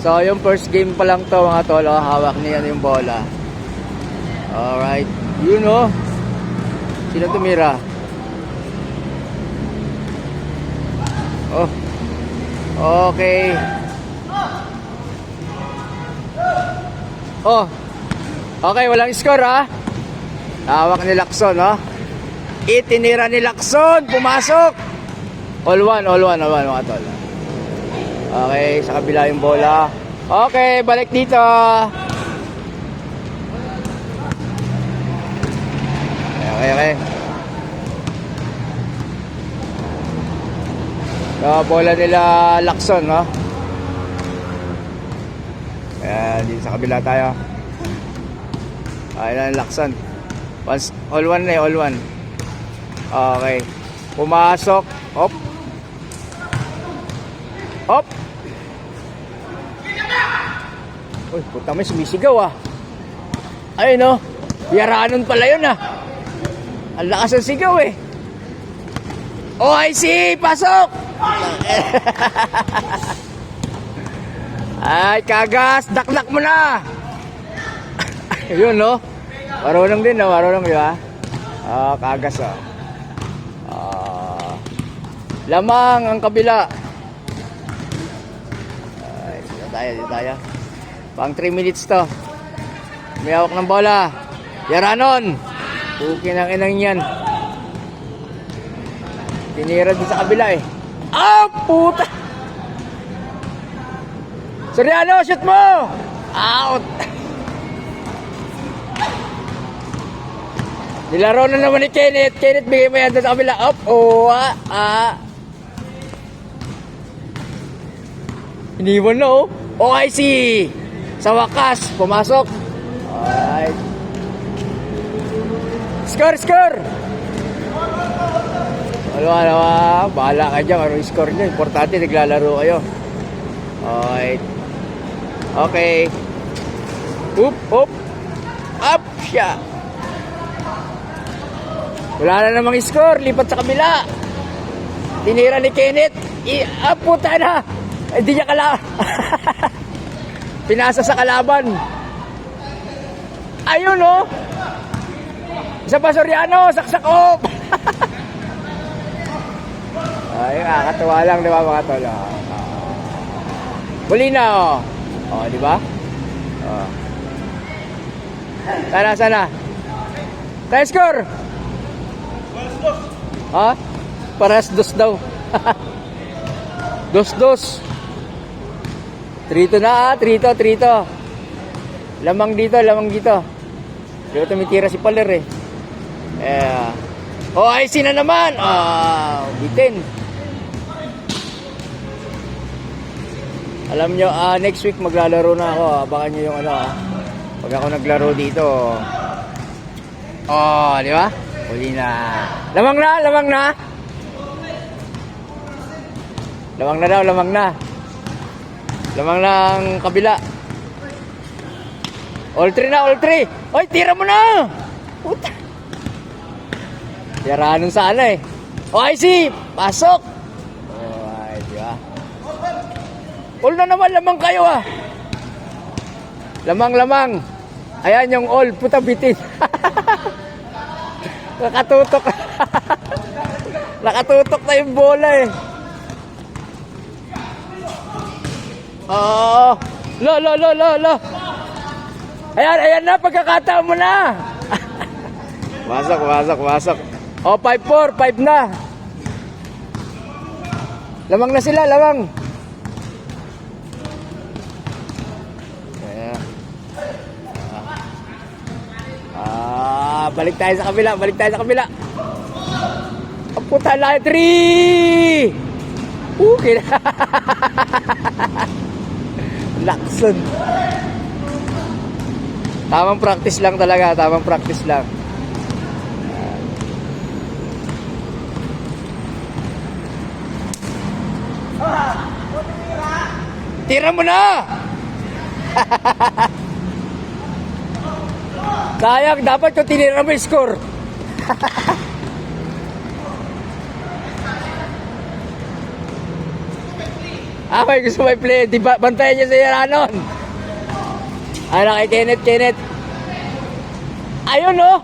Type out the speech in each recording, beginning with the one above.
So, yung first game pa lang to mga tolo, hawak niya yung bola. Alright. Yun oh. Sino tumira? Oh. Okay. Oh. Okay, walang score ha. Hawak ni Lacson, oh. Itinira ni Lacson, pumasok. All one, all one, all one, mga tol. Okay, sa kabila yung bola. Okay, balik dito. Okay, okay. So, bola nila Lacson, no? Kaya dito sa kabila tayo. Ayun ang Lacson. Once, all one na eh, all one. Okay. Pumasok. Hop. Hop. Uy, puta may sumisigaw ah. Ayun no. Yaranon pala yun ah. Ang lakas ng sigaw eh. Oh, I see! Pasok! Ay, kagas! Dakdak mo na! Yun, no? Marunong din, no? Marunong, di ba? Ah, kagas, oh. Ah, lamang ang kabila. Tayo, dito tayo. Pang 3 minutes to. May hawak ng bola. Yaranon! Pukin ang inang yan. Tinira din sa kabila eh. Ah, puta! Soriano, shoot mo! Out! Nilaro na naman ni Kenneth. Kenneth, bigay mo yan sa kabila. Up, oh, ah, ah. Iniwan na, oh. See. Sa wakas, pumasok. Alright. Score, score! Ano, ano, ah, bahala ka dyan. Anong score nyo? Importante, naglalaro kayo. Alright. Okay. Oop, oop. Up siya. Wala na namang score. Lipat sa kabila. Tinira ni Kenneth. I ah, puta na. Hindi niya kala. Pinasa sa kalaban. Ayun, oh. Isa pa Soriano. Saksak op. Ay, kakatuwa lang, di ba mga tol? Ah. Huli na, oh. Oh, di ba? Oh. Sana, sana. Tayo score! Ha? Paras dos daw. dos dos. Trito na ah, trito, trito. Lamang dito, lamang dito. Di ba tumitira si Paler eh. Eh. Oh, ay sina naman. Ah, bitin. Alam nyo, ah, next week maglalaro na ako. Abangan nyo yung ano ah. Pag ako naglaro dito. Oh, di ba? Huli na. Lamang na, lamang na. Lamang na daw, lamang na. Lamang ang kabila. All three na, all three. Oy, tira mo na. Puta. Tiranon sana eh. Oh, I see. Pasok. Oh, ay, di ba? All na naman, lamang kayo ah. Lamang, lamang. Ayan yung all, puta bitin. Nakatutok. Nakatutok na yung bola eh. Oo. Lo, lo, lo, lo, lo. Ayan, ayan na, pagkakataon mo na. Wasok, wasok, wasok. O, 5-4, 5 na. Lamang na sila, lamang. Ayan. Ah, balik tayo sa kabila, balik tayo sa kabila. Ang puta na, 3! Okay na. Lakson. Tamang practice lang talaga, tamang practice lang. Tira mo na! Sayang, dapat ko tinira mo yung score. Ah, may gusto may play. Di ba, bantayan niya si Ranon. Ano kay Kenneth, Kenneth. Ayun, oh.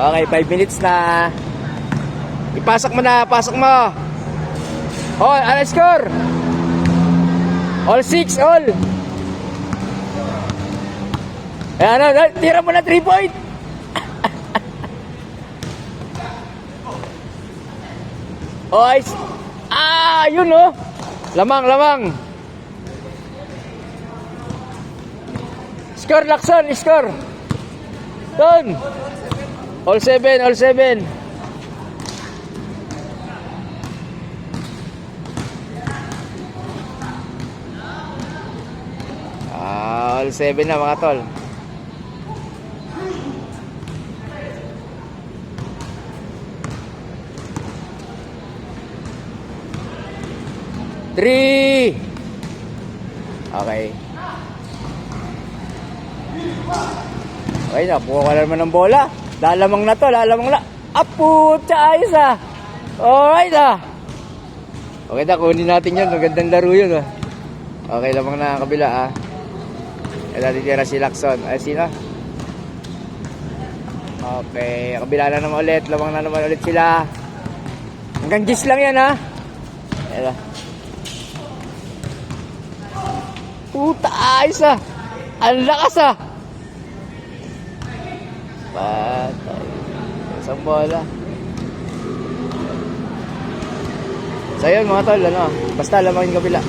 Okay, 5 minutes na. Ipasok mo na, pasok mo. Oh, ano score? All 6, all. Ayan, ano, tira mo na 3 point. Oh, ay, ah, yun oh. Lamang, lamang. Score, Lakson, score. Doon. All 7, all 7. Ah, all 7 na mga tol. Three. Okay. Okay na, buka ka na naman ng bola. Lalamang na to, lalamang na. Apo, ayos ah. Alright ah. Okay na, kunin natin yun. Magandang laro yun ah. Okay, lamang na kabila ah. Ay, natitira si Lacson. Ay, sino? Okay, kabila na naman ulit. Lamang na naman ulit sila. Hanggang gis lang yan ah. Ayan ah. Puta, ayos ah. Ang lakas ah. Patay. Isang bola. So yun mga tol, ano, basta lamang yung kabila.